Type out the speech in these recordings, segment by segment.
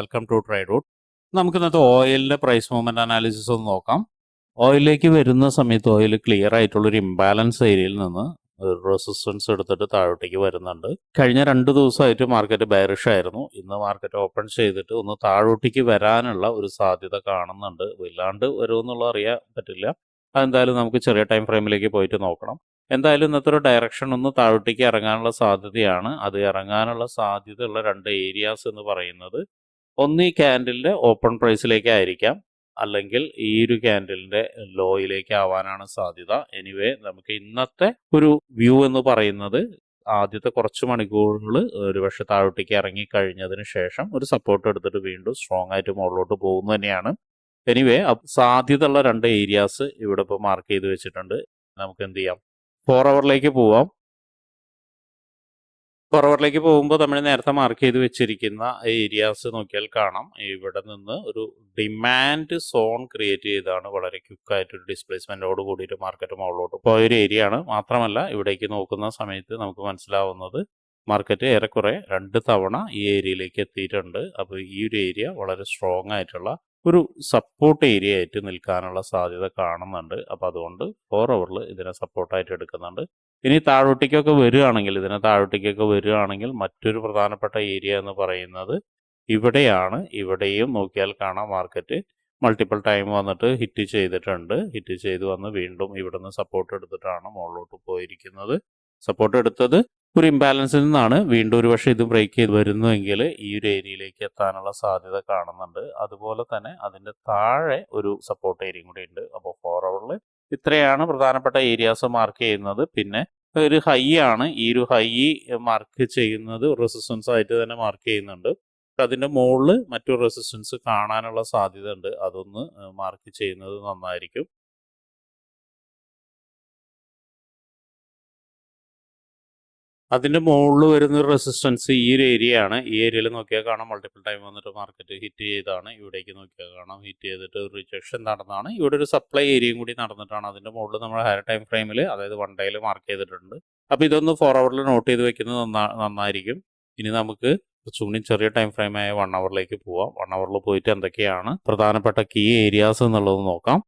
Welcome to try root നമുക്ക് ഇന്നത്തെ ഓയിലിന്റെ price movement analysis ഒന്ന് നോക്കാം. ഓയിലിലേക്ക് വരുന്ന സമയത്ത് ഓയിൽ ക്ലിയർ ആയിട്ടുള്ള ഒരു ഇംബാലൻസ് ഏരിയയിൽ നിന്ന് റെസിസ്റ്റൻസ് എടുത്തിട്ട് താഴോട്ടേക്ക് വരുന്നുണ്ട്. കഴിഞ്ഞ രണ്ട് ദിവസമായിട്ട് മാർക്കറ്റ് ബാരിഷ് ആയിരുന്നു. ഇന്ന് മാർക്കറ്റ് ഓപ്പൺ ചെയ്തിട്ട് ഒന്ന് താഴോട്ടേക്ക് വരാനുള്ള ഒരു സാധ്യത കാണുന്നുണ്ട്. ഇല്ലാണ്ട് വരുമെന്നുള്ള അറിയാൻ പറ്റില്ല. അതെന്തായാലും നമുക്ക് ചെറിയ ടൈം ഫ്രെയിമിലേക്ക് പോയിട്ട് നോക്കണം. എന്തായാലും ഇന്നത്തെ ഒരു ഡയറക്ഷൻ ഒന്ന് താഴോട്ടേക്ക് ഇറങ്ങാനുള്ള സാധ്യതയാണ്. അത് ഇറങ്ങാനുള്ള സാധ്യതയുള്ള രണ്ട് ഏരിയാസ് എന്ന് പറയുന്നത് ഒന്ന് ഈ ക്യാൻഡിലിന്റെ ഓപ്പൺ പ്രൈസിലേക്കായിരിക്കാം അല്ലെങ്കിൽ ഈ ഒരു ക്യാൻഡിലിന്റെ ലോയിലേക്ക് ആവാനാണ് സാധ്യത. എനിവേ നമുക്ക് ഇന്നത്തെ ഒരു വ്യൂ എന്ന് പറയുന്നത് ആദ്യത്തെ കുറച്ച് മണിക്കൂറുകൾ ഒരുപക്ഷെ താഴോട്ടേക്ക് ഇറങ്ങി കഴിഞ്ഞതിന് ശേഷം ഒരു സപ്പോർട്ട് എടുത്തിട്ട് വീണ്ടും സ്ട്രോങ് ആയിട്ട് മുകളിലോട്ട് പോകുന്നു തന്നെയാണ്. എനിവേ സാധ്യത ഉള്ള രണ്ട് ഏരിയാസ് ഇവിടെ ഇപ്പോൾ മാർക്ക് ചെയ്ത് വെച്ചിട്ടുണ്ട്. നമുക്ക് എന്ത് ചെയ്യാം? ഫോർ അവറിലേക്ക് പോവാം. ഫോർ അവറിലേക്ക് പോകുമ്പോൾ നമ്മൾ നേരത്തെ മാർക്ക് ചെയ്ത് വെച്ചിരിക്കുന്ന ഏരിയാസ് നോക്കിയാൽ കാണാം. ഇവിടെ നിന്ന് ഒരു ഡിമാൻഡ് സോൺ ക്രിയേറ്റ് ചെയ്താണ് വളരെ ക്യുക്കായിട്ടൊരു ഒരു ഡിസ്പ്ലേസ്മെന്റോട് കൂടിയിട്ട് മാർക്കറ്റ് മുകളിലോട്ട് പോയ ഒരു ഏരിയ ആണ്. മാത്രമല്ല ഇവിടേക്ക് നോക്കുന്ന സമയത്ത് നമുക്ക് മനസ്സിലാവുന്നത് മാർക്കറ്റ് ഏറെക്കുറെ രണ്ട് തവണ ഈ ഏരിയയിലേക്ക് എത്തിയിട്ടുണ്ട്. അപ്പോൾ ഈ ഒരു ഏരിയ വളരെ സ്ട്രോങ് ആയിട്ടുള്ള ഒരു സപ്പോർട്ട് ഏരിയ ആയിട്ട് നിൽക്കാനുള്ള സാധ്യത കാണുന്നുണ്ട്. അപ്പോൾ അതുകൊണ്ട് ഫോർ അവറിൽ ഇതിനെ സപ്പോർട്ടായിട്ട് എടുക്കുന്നുണ്ട്. ഇനി താഴോട്ടേക്കൊക്കെ വരികയാണെങ്കിൽ ഇതിനെ താഴോട്ടേക്കൊക്കെ വരികയാണെങ്കിൽ മറ്റൊരു പ്രധാനപ്പെട്ട ഏരിയ എന്ന് പറയുന്നത് ഇവിടെയാണ്. ഇവിടെയും നോക്കിയാൽ കാണാം മാർക്കറ്റ് മൾട്ടിപ്പിൾ ടൈം വന്നിട്ട് ഹിറ്റ് ചെയ്തിട്ടുണ്ട്. ഹിറ്റ് ചെയ്ത് വന്ന് വീണ്ടും ഇവിടുന്ന് സപ്പോർട്ട് എടുത്തിട്ടാണ് മുകളിലോട്ട് പോയിരിക്കുന്നത്. സപ്പോർട്ട് എടുത്തത് ഒരു ഇംബാലൻസിൽ നിന്നാണ് വീണ്ടും ഒരു പക്ഷേ ഇത് ബ്രേക്ക് ചെയ്ത് വരുന്നുവെങ്കിൽ ഈ ഒരു ഏരിയയിലേക്ക് എത്താനുള്ള സാധ്യത കാണുന്നുണ്ട്. അതുപോലെ തന്നെ അതിന്റെ താഴെ ഒരു സപ്പോർട്ട് ഏരിയയും കൂടി ഉണ്ട്. അപ്പോൾ ഫോർ അവറിൽ ഇത്രയാണ് പ്രധാനപ്പെട്ട ഏരിയാസ് മാർക്ക് ചെയ്യുന്നത്. പിന്നെ ഒരു ഹൈ ആണ്. ഈ ഒരു ഹൈ മാർക്ക് ചെയ്യുന്നത് റെസിസ്റ്റൻസ് ആയിട്ട് തന്നെ മാർക്ക് ചെയ്യുന്നുണ്ട്. അതിന്റെ മുകളിൽ മറ്റൊരു റെസിസ്റ്റൻസ് കാണാനുള്ള സാധ്യത ഉണ്ട് അതൊന്ന് മാർക്ക് ചെയ്യുന്നത് നന്നായിരിക്കും. അതിന്റെ മുകളിൽ വരുന്ന റെസിസ്റ്റൻസ് ഈ ഒരു ഏരിയ ആണ്. ഈ ഏരിയയിൽ നോക്കിയാൽ കാണാം. മൾട്ടിപ്പിൾ ടൈം വന്നിട്ട് മാർക്കറ്റ് ഹിറ്റ് ചെയ്താണ്. ഇവിടേക്ക് നോക്കിയാൽ കാണാം. ഹിറ്റ് ചെയ്തിട്ട് റിജക്ഷൻ നടന്നതാണ്. ഇവിടെ ഒരു സപ്ലൈ ഏരിയയും കൂടി നടന്നിട്ടാണ്. അതിന്റെ മുകളിൽ നമ്മൾ ഹയർ ടൈം ഫ്രെയിമിൽ അതായത് വൺ ഡേയിൽ മാർക്ക് ചെയ്തിട്ടുണ്ട്. അപ്പോൾ ഇതൊന്ന് ഫോർ അവറിൽ നോട്ട് ചെയ്ത് വെക്കുന്നത് നന്നാ നന്നായിരിക്കും. ഇനി നമുക്ക് കുറച്ചുകൂടി ചെറിയ ടൈം ഫ്രെയിമായ വൺ അവറിലേക്ക് പോവാം. വൺ അവറിൽ പോയിട്ട് എന്തൊക്കെയാണ് പ്രധാനപ്പെട്ട കീ ഏരിയാസ് എന്നുള്ളത് നോക്കാം.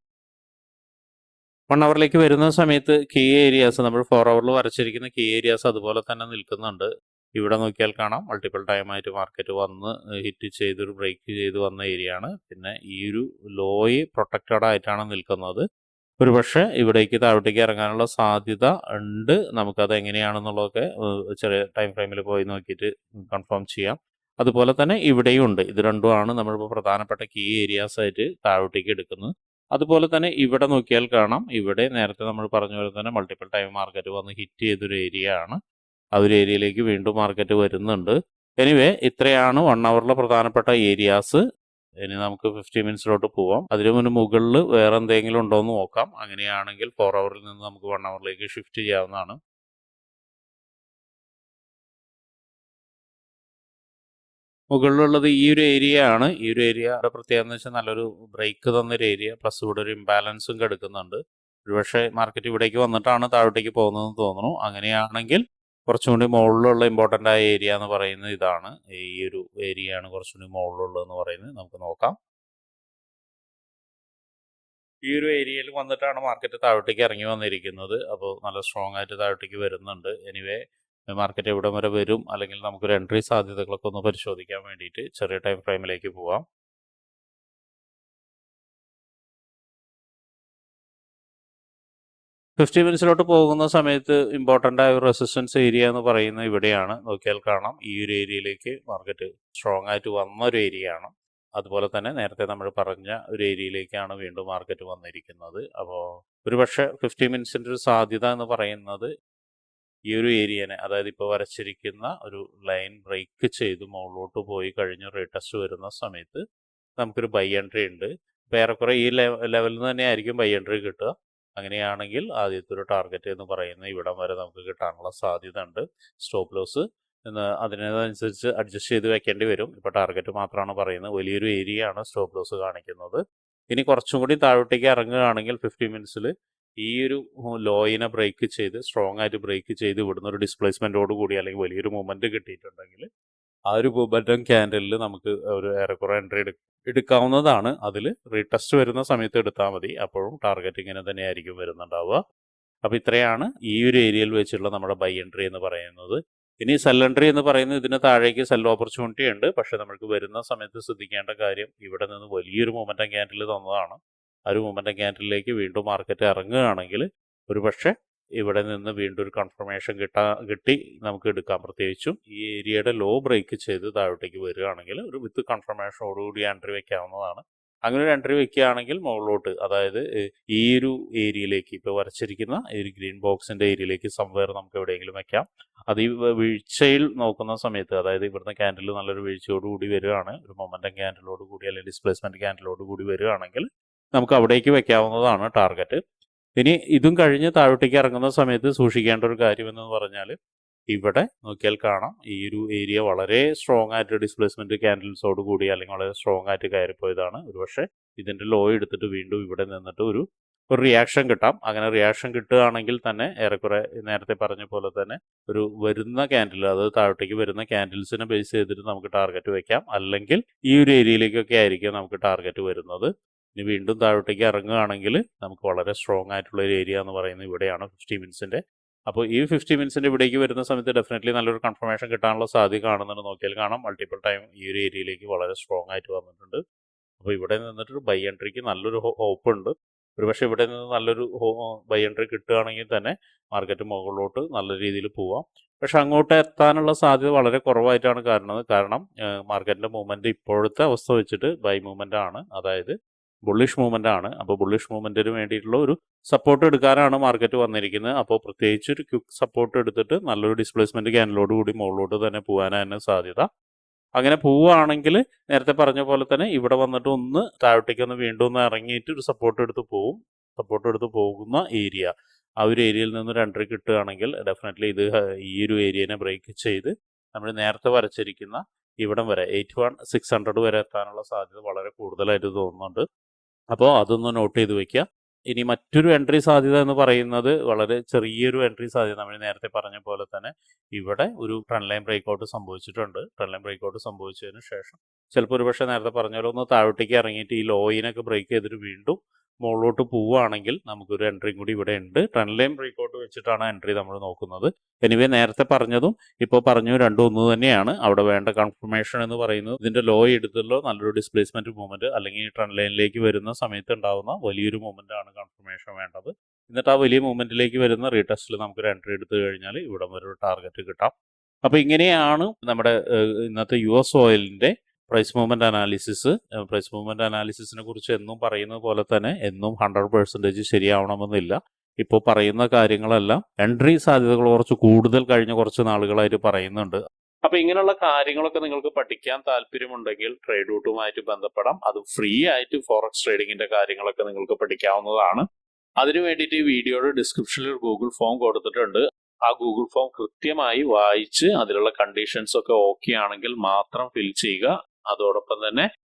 അവറിലേക്ക് വരുന്ന സമയത്ത് കീ ഏരിയാസ് നമ്മൾ ഫോർ അവറിൽ വരച്ചിരിക്കുന്ന കീ ഏരിയാസ് അതുപോലെ തന്നെ നിൽക്കുന്നുണ്ട്. ഇവിടെ നോക്കിയാൽ കാണാം. മൾട്ടിപ്പിൾ ടൈം ആയിട്ട് മാർക്കറ്റ് വന്ന് ഹിറ്റ് ചെയ്തൊരു ബ്രേക്ക് ചെയ്ത് വന്ന ഏരിയ ആണ്. പിന്നെ ഈ ഒരു ലോയി പ്രൊട്ടക്റ്റഡ് ആയിട്ടാണ് നിൽക്കുന്നത്. ഒരുപക്ഷെ ഇവിടേക്ക് താഴോട്ടേക്ക് ഇറങ്ങാനുള്ള സാധ്യത ഉണ്ട്. നമുക്കത് എങ്ങനെയാണെന്നുള്ളതൊക്കെ ചെറിയ ടൈം ഫ്രെയിമിൽ പോയി നോക്കിയിട്ട് കൺഫേം ചെയ്യാം. അതുപോലെ തന്നെ ഇവിടെയും ഉണ്ട്. ഇത് രണ്ടുമാണ് നമ്മളിപ്പോൾ പ്രധാനപ്പെട്ട കീ ഏരിയാസ് ആയിട്ട് താഴോട്ടേക്ക് എടുക്കുന്നത്. അതുപോലെ തന്നെ ഇവിടെ നോക്കിയാൽ കാണാം. ഇവിടെ നേരത്തെ നമ്മൾ പറഞ്ഞ പോലെ തന്നെ മൾട്ടിപ്പിൾ ടൈം മാർക്കറ്റ് വന്ന് ഹിറ്റ് ചെയ്തൊരു ഏരിയ ആണ്. ആ ഒരു ഏരിയയിലേക്ക് വീണ്ടും മാർക്കറ്റ് വരുന്നുണ്ട്. എനിവേ ഇത്രയാണ് വൺ അവറിലെ പ്രധാനപ്പെട്ട ഏരിയാസ് ഇനി നമുക്ക് ഫിഫ്റ്റി മിനിറ്റ്സിലോട്ട് പോവാം. അതിനു മുന്നേ മുകളിൽ വേറെ എന്തെങ്കിലും ഉണ്ടോ എന്ന് നോക്കാം. അങ്ങനെയാണെങ്കിൽ ഫോർ അവറിൽ നിന്ന് നമുക്ക് വൺ അവറിലേക്ക് ഷിഫ്റ്റ് ചെയ്യാവുന്നതാണ്. മുകളിലുള്ളത് ഈ ഒരു ഏരിയ ആണ്. ഈ ഒരു ഏരിയ പ്രത്യേകത എന്ന് വെച്ചാൽ നല്ലൊരു ബ്രേക്ക് തന്നൊരു ഏരിയ പ്ലസ് ഇവിടെ ഒരു ഇംബാലൻസും കിടക്കുന്നുണ്ട്. ഒരുപക്ഷെ മാർക്കറ്റ് ഇവിടേക്ക് വന്നിട്ടാണ് താഴോട്ടേക്ക് പോകുന്നതെന്ന് തോന്നുന്നു. അങ്ങനെയാണെങ്കിൽ കുറച്ചും കൂടി മുകളിലുള്ള ഇമ്പോർട്ടന്റ് ആയ ഏരിയ എന്ന് പറയുന്നത് ഇതാണ്. ഈ ഒരു ഏരിയ ആണ് കുറച്ചും കൂടി മുകളിലുള്ളതെന്ന് പറയുന്നത്. നമുക്ക് നോക്കാം. ഈ ഒരു ഏരിയയിൽ വന്നിട്ടാണ് മാർക്കറ്റ് താഴോട്ടേക്ക് ഇറങ്ങി വന്നിരിക്കുന്നത്. അപ്പോൾ നല്ല സ്ട്രോങ് ആയിട്ട് താഴോട്ടേക്ക് വരുന്നുണ്ട്. എനിവേ മാർക്കറ്റ് എവിടെ വരെ വരും അല്ലെങ്കിൽ നമുക്കൊരു എൻട്രി സാധ്യതകളൊക്കെ ഒന്ന് പരിശോധിക്കാൻ വേണ്ടിയിട്ട് ചെറിയ ടൈം ഫ്രെയിമിലേക്ക് പോവാം. ഫിഫ്റ്റി മിനിറ്റ്സിലോട്ട് പോകുന്ന സമയത്ത് ഇമ്പോർട്ടന്റ് ആയ ഒരു റെസിസ്റ്റൻസ് ഏരിയ എന്ന് പറയുന്നത് ഇവിടെയാണ്. നോക്കിയാൽ കാണാം ഈ ഒരു ഏരിയയിലേക്ക് മാർക്കറ്റ് സ്ട്രോങ് ആയിട്ട് വന്ന ഒരു ഏരിയ ആണ്. അതുപോലെ തന്നെ നേരത്തെ നമ്മൾ പറഞ്ഞ ഒരു ഏരിയയിലേക്കാണ് വീണ്ടും മാർക്കറ്റ് വന്നിരിക്കുന്നത്. അപ്പോൾ ഒരു പക്ഷേ ഫിഫ്റ്റി മിനിറ്റ്സിന്റെ ഒരു സാധ്യത എന്ന് പറയുന്നത് ഈ ഒരു ഏരിയനെ അതായത് ഇപ്പോൾ വരച്ചിരിക്കുന്ന ഒരു ലൈൻ ബ്രേക്ക് ചെയ്ത് മുകളിലോട്ട് പോയി കഴിഞ്ഞ് റീടെസ്റ്റ് വരുന്ന സമയത്ത് നമുക്കൊരു ബൈ എൻട്രി ഉണ്ട്. ഇപ്പോൾ ഏറെക്കുറെ ഈ ലെവലിൽ നിന്ന് തന്നെ ആയിരിക്കും ബൈ എൻട്രി കിട്ടുക. അങ്ങനെയാണെങ്കിൽ ആദ്യത്തെ ഒരു ടാർഗറ്റ് എന്ന് പറയുന്നത് ഇവിടം വരെ നമുക്ക് കിട്ടാനുള്ള സാധ്യത ഉണ്ട് സ്റ്റോപ്പ് ലോസ് അതിനനുസരിച്ച് അഡ്ജസ്റ്റ് ചെയ്ത് വെക്കേണ്ടി വരും. ഇപ്പോൾ ടാർഗറ്റ് മാത്രമാണ് പറയുന്നത്. വലിയൊരു ഏരിയയാണ് സ്റ്റോപ്പ് ലോസ് കാണിക്കുന്നത്. ഇനി കുറച്ചും കൂടി താഴോട്ടേക്ക് ഇറങ്ങുകയാണെങ്കിൽ ഫിഫ്റ്റി മിനിറ്റ്സിൽ ഈ ഒരു ലോയിനെ ബ്രേക്ക് ചെയ്ത് സ്ട്രോങ് ആയിട്ട് ബ്രേക്ക് ചെയ്ത് ഇവിടുന്ന് ഒരു ഡിസ്പ്ലേസ്മെന്റോട് കൂടി അല്ലെങ്കിൽ വലിയൊരു മൂവ്മെന്റ് കിട്ടിയിട്ടുണ്ടെങ്കിൽ ആ ഒരു മൊമെന്റം ക്യാൻഡലിൽ നമുക്ക് ഒരു ഏറെക്കുറെ എൻട്രി എടു എടുക്കാവുന്നതാണ്. അതിൽ റീടെസ്റ്റ് വരുന്ന സമയത്ത് എടുത്താൽ മതി. അപ്പോഴും ടാർഗറ്റ് ഇങ്ങനെ തന്നെയായിരിക്കും വരുന്നുണ്ടാവുക. അപ്പോൾ ഇത്രയാണ് ഈ ഒരു ഏരിയയിൽ വെച്ചുള്ള നമ്മുടെ ബൈ എൻട്രി എന്ന് പറയുന്നത്. ഇനി സെൽ എൻട്രി എന്ന് പറയുന്നത് ഇതിന് താഴേക്ക് സെൽ ഓപ്പർച്യൂണിറ്റി ഉണ്ട്. പക്ഷേ നമ്മൾക്ക് വരുന്ന സമയത്ത് ശ്രദ്ധിക്കേണ്ട കാര്യം ഇവിടെ നിന്ന് വലിയൊരു മൊമെന്റം ക്യാൻഡിൽ തന്നതാണ്. ഒരു മൂമെന്റ് ക്യാൻഡിലേക്ക് വീണ്ടും മാർക്കറ്റ് ഇറങ്ങുകയാണെങ്കിൽ ഒരു പക്ഷേ ഇവിടെ നിന്ന് വീണ്ടും ഒരു കൺഫർമേഷൻ കിട്ടാ കിട്ടി നമുക്ക് എടുക്കാം. പ്രത്യേകിച്ചും ഈ ഏരിയയുടെ ലോ ബ്രേക്ക് ചെയ്ത് താഴോട്ടേക്ക് വരികയാണെങ്കിൽ ഒരു വിത്ത് കൺഫർമേഷനോടുകൂടി എൻട്രി വയ്ക്കാവുന്നതാണ് അങ്ങനെ ഒരു എൻട്രി വെക്കുകയാണെങ്കിൽ മുകളിലോട്ട് അതായത് ഈ ഒരു ഏരിയയിലേക്ക് ഇപ്പോൾ വരച്ചിരിക്കുന്ന ഈ ഒരു ഗ്രീൻ ബോക്സിന്റെ ഏരിയയിലേക്ക് സംവേർ നമുക്ക് എവിടെയെങ്കിലും വെക്കാം. അത് ഈ വീഴ്ചയിൽ നോക്കുന്ന സമയത്ത് അതായത് ഇവിടുന്ന് ക്യാൻഡിൽ നല്ലൊരു വീഴ്ചയോട് കൂടി വരികയാണ് ഒരു മൊമെന്റം ക്യാൻഡിലോട് കൂടി അല്ലെങ്കിൽ ഡിസ്പ്ലേസ്മെന്റ് ക്യാൻഡിലോട് കൂടി വരികയാണെങ്കിൽ നമുക്ക് അവിടേക്ക് വെക്കാവുന്നതാണ് ടാർഗറ്റ്. ഇനി ഇതും കഴിഞ്ഞ് താഴോട്ടേക്ക് ഇറങ്ങുന്ന സമയത്ത് സൂക്ഷിക്കേണ്ട ഒരു കാര്യം എന്ന് പറഞ്ഞാൽ ഇവിടെ നോക്കിയാൽ കാണാം. ഈ ഒരു ഏരിയ വളരെ സ്ട്രോങ് ആയിട്ട് ഡിസ്പ്ലേസ്മെന്റ് ക്യാൻഡിൽസോട് കൂടി അല്ലെങ്കിൽ വളരെ സ്ട്രോങ് ആയിട്ട് കയറിപ്പോയതാണ്. ഒരുപക്ഷെ ഇതിന്റെ ലോ എടുത്തിട്ട് വീണ്ടും ഇവിടെ നിന്നിട്ട് ഒരു ഒരു റിയാക്ഷൻ കിട്ടാം. അങ്ങനെ റിയാക്ഷൻ കിട്ടുകയാണെങ്കിൽ തന്നെ ഏറെക്കുറെ നേരത്തെ പറഞ്ഞ പോലെ തന്നെ ഒരു വരുന്ന ക്യാൻഡിൽ അതായത് താഴോട്ടേക്ക് വരുന്ന ക്യാൻഡിൽസിനെ ബേസ് ചെയ്തിട്ട് നമുക്ക് ടാർഗറ്റ് വെക്കാം. അല്ലെങ്കിൽ ഈ ഒരു ഏരിയയിലേക്കൊക്കെ ആയിരിക്കും നമുക്ക് ടാർഗറ്റ് വരുന്നത്. ഇനി വീണ്ടും താഴോട്ടേക്ക് ഇറങ്ങുകയാണെങ്കിൽ നമുക്ക് വളരെ സ്ട്രോങ് ആയിട്ടുള്ള ഒരു ഏരിയ എന്ന് പറയുന്നത് ഇവിടെയാണ് ഫിഫ്റ്റി മിനിറ്റ്സിന്റെ അപ്പോൾ ഈ ഫിഫ്റ്റി മിനിറ്റ്സിന്റെ ഇവിടേക്ക് വരുന്ന സമയത്ത് ഡെഫിനറ്റ്ലി നല്ലൊരു കൺഫർമേഷൻ കിട്ടാനുള്ള സാധ്യത കാണുന്നുണ്ട്. നോക്കിയാൽ കാണാം മൾട്ടിപ്പിൾ ടൈം ഈ ഒരു ഏരിയയിലേക്ക് വളരെ സ്ട്രോങ് ആയിട്ട് വന്നിട്ടുണ്ട്. അപ്പോൾ ഇവിടെ നിന്നിട്ട് ബൈ എൻട്രിക്ക് നല്ലൊരു ഹോപ്പ് ഉണ്ട്. ഒരുപക്ഷെ ഇവിടെ നിന്ന് നല്ലൊരു ബൈ എൻട്രി കിട്ടുകയാണെങ്കിൽ തന്നെ മാർക്കറ്റ് മുകളിലോട്ട് നല്ല രീതിയിൽ പോവാം. പക്ഷെ അങ്ങോട്ട് എത്താനുള്ള സാധ്യത വളരെ കുറവായിട്ടാണ് കാരണം കാരണം മാർക്കറ്റിന്റെ മൂവ്മെന്റ് ഇപ്പോഴത്തെ അവസ്ഥ വെച്ചിട്ട് ബൈ മൂവ്മെന്റ് ആണ്. അതായത് ബുള്ളിഷ് മൂവ്മെന്റ് ആണ്. അപ്പോൾ ബുള്ളിഷ് മൂവ്മെന്റിന് വേണ്ടിയിട്ടുള്ള ഒരു സപ്പോർട്ട് എടുക്കാനാണ് മാർക്കറ്റ് വന്നിരിക്കുന്നത്. അപ്പോൾ പ്രത്യേകിച്ച് ഒരു ക്വിക്ക് സപ്പോർട്ട് എടുത്തിട്ട് നല്ലൊരു ഡിസ്പ്ലേസ്മെന്റ് ക്യാനലോട് കൂടി മുകളിലോട്ട് തന്നെ പോകാനാണ് സാധ്യത. അങ്ങനെ പോവുകയാണെങ്കിൽ നേരത്തെ പറഞ്ഞ പോലെ തന്നെ ഇവിടെ വന്നിട്ട് ഒന്ന് താഴോട്ടേക്ക് ഒന്ന് വീണ്ടും ഒന്ന് ഇറങ്ങിയിട്ട് ഒരു സപ്പോർട്ട് എടുത്ത് പോവും. സപ്പോർട്ട് എടുത്ത് പോകുന്ന ഏരിയ ആ ഒരു ഏരിയയിൽ നിന്ന് ഒരു എൻട്രി കിട്ടുകയാണെങ്കിൽ ഡെഫിനറ്റ്ലി ഇത് ഈ ഒരു ഏരിയനെ ബ്രേക്ക് ചെയ്ത് നമ്മൾ നേരത്തെ വരച്ചിരിക്കുന്ന ഇവിടം വരെ എയ്റ്റ് വൺ സിക്സ് ഹൺഡ്രഡ് വരെ എത്താനുള്ള സാധ്യത വളരെ കൂടുതലായിട്ട് തോന്നുന്നുണ്ട്. അപ്പോൾ അതൊന്ന് നോട്ട് ചെയ്ത് വെക്കുക ഇനി മറ്റൊരു എൻട്രി സാധ്യത എന്ന് പറയുന്നത് വളരെ ചെറിയൊരു എൻട്രി സാധ്യത നമ്മൾ നേരത്തെ പറഞ്ഞ പോലെ തന്നെ ഇവിടെ ഒരു ട്രെൻഡ് ലൈൻ ബ്രേക്കൗട്ട് സംഭവിച്ചിട്ടുണ്ട്. ട്രെൻഡ് ലൈൻ ബ്രേക്കൗട്ട് സംഭവിച്ചതിന് ശേഷം ചിലപ്പോൾ ഒരു പക്ഷേ നേരത്തെ പറഞ്ഞ പോലെ ഒന്ന് താഴോട്ടേക്ക് ഇറങ്ങിയിട്ട് ഈ ലോയിനൊക്കെ ബ്രേക്ക് ചെയ്തിട്ട് വീണ്ടും മുകളിലോട്ട് പോവുകയാണെങ്കിൽ നമുക്കൊരു എൻട്രിയും കൂടി ഇവിടെ ഉണ്ട്. ട്രെൻഡ് ലൈൻ ബ്രേക്കൗട്ട് വെച്ചിട്ടാണ് എൻട്രി നമ്മൾ നോക്കുന്നത്. എനിവേ നേരത്തെ പറഞ്ഞതും ഇപ്പോൾ പറഞ്ഞു രണ്ടും ഒന്ന് തന്നെയാണ്. അവിടെ വേണ്ട കൺഫർമേഷൻ എന്ന് പറയുന്നത് ഇതിന്റെ ലോ എടുത്തുള്ള നല്ലൊരു ഡിസ്പ്ലേസ്മെന്റ് മൂവ്മെന്റ് അല്ലെങ്കിൽ ട്രെൻഡ് ലൈനിലേക്ക് വരുന്ന സമയത്ത് ഉണ്ടാവുന്ന വലിയൊരു മൂവ്മെന്റ് ആണ് കൺഫർമേഷൻ വേണ്ടത്. എന്നിട്ട് ആ വലിയ മൂവ്മെന്റിലേക്ക് വരുന്ന റീടെസ്റ്റിൽ നമുക്കൊരു എൻട്രി എടുത്തു കഴിഞ്ഞാൽ ഇവിടെ ഒരു ടാർഗറ്റ് കിട്ടാം. അപ്പോൾ ഇങ്ങനെയാണ് നമ്മുടെ ഇന്നത്തെ U S ഓയിലിന്റെ price movement analysis price movement അനാലിസിസിനെ കുറിച്ച് എന്നും പറയുന്നത് പോലെ തന്നെ എന്നും ഹൺഡ്രഡ് പെർസെന്റേജ് ശരിയാവണമെന്നില്ല. ഇപ്പോൾ പറയുന്ന കാര്യങ്ങളെല്ലാം എൻട്രി സാധ്യതകൾ കുറച്ച് കൂടുതൽ കഴിഞ്ഞ കുറച്ച് നാളുകളായിട്ട് പറയുന്നുണ്ട്. അപ്പൊ ഇങ്ങനെയുള്ള കാര്യങ്ങളൊക്കെ നിങ്ങൾക്ക് പഠിക്കാൻ താല്പര്യമുണ്ടെങ്കിൽ ട്രേഡ് റൂട്ടുമായിട്ട് ബന്ധപ്പെടാം. അത് ഫ്രീ ആയിട്ട് ഫോറക്സ് ട്രേഡിങ്ങിന്റെ കാര്യങ്ങളൊക്കെ നിങ്ങൾക്ക് പഠിക്കാവുന്നതാണ്. അതിനു വേണ്ടിയിട്ട് ഈ വീഡിയോയുടെ ഡിസ്ക്രിപ്ഷനിൽ ഒരു ഗൂഗിൾ ഫോം കൊടുത്തിട്ടുണ്ട്. ആ ഗൂഗിൾ ഫോം കൃത്യമായി വായിച്ച് അതിലുള്ള കണ്ടീഷൻസ് ഒക്കെ ഓക്കെ ആണെങ്കിൽ മാത്രം ഫിൽ ചെയ്യുക. അതോടൊപ്പം തന്നെ